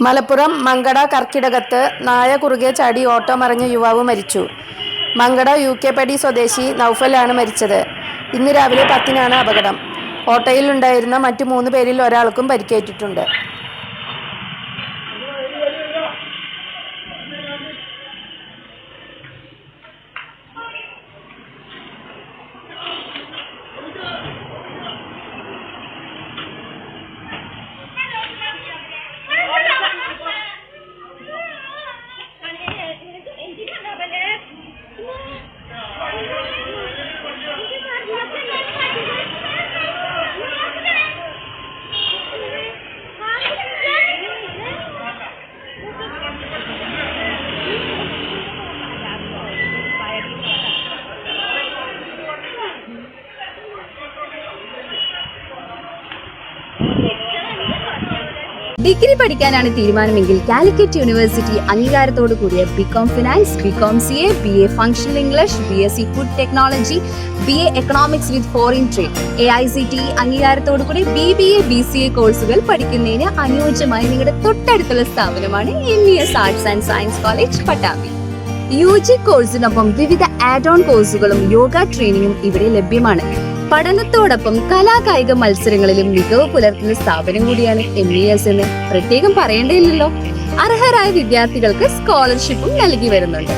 മലപ്പുറം മങ്കട കർക്കിടകത്ത് നായ കുറുകെ ചാടി ഓട്ടോ മറിഞ്ഞ യുവാവ് മരിച്ചു. മങ്കട യു കെ പടി സ്വദേശി നൌഫലാണ് മരിച്ചത്. ഇന്ന് രാവിലെ പത്തിനാണ് അപകടം. ഓട്ടോയിലുണ്ടായിരുന്ന മറ്റു മൂന്ന് പേരിൽ ഒരാൾക്കും പരിക്കേറ്റിട്ടുണ്ട്. ഡിഗ്രി പഠിക്കാനാണ് തീരുമാനമെങ്കിൽ കാലിക്കറ്റ് യൂണിവേഴ്സിറ്റി അംഗീകാരത്തോടു കൂടിയ B Com finance B Com C A B A functional English B S C food technology B A economics with foreign trade A I C T അംഗീകാരത്തോടു കൂടി B B A B C A കോഴ്സുകൾ പഠിക്കുന്നതിന് അനുയോജ്യമായ നിങ്ങളുടെ തൊട്ടടുത്തുള്ള സ്ഥാപനമാണ് M E S arts and science college Pattambi. U G കോഴ്സിനൊപ്പം വിവിധ add on കോഴ്സുകളും യോഗ ട്രെയിനിങ്ങും ഇവിടെ ലഭ്യമാണ്. പഠനത്തോടൊപ്പം കലാകായിക മത്സരങ്ങളിലും മികവ് പുലർത്തുന്ന സ്ഥാപനം കൂടിയാണ് എം ഇ എസ് എന്ന്. പ്രത്യേകം പറയേണ്ടതില്ലല്ലോ അർഹരായ വിദ്യാർത്ഥികൾക്ക് സ്കോളർഷിപ്പും നൽകി വരുന്നുണ്ട്.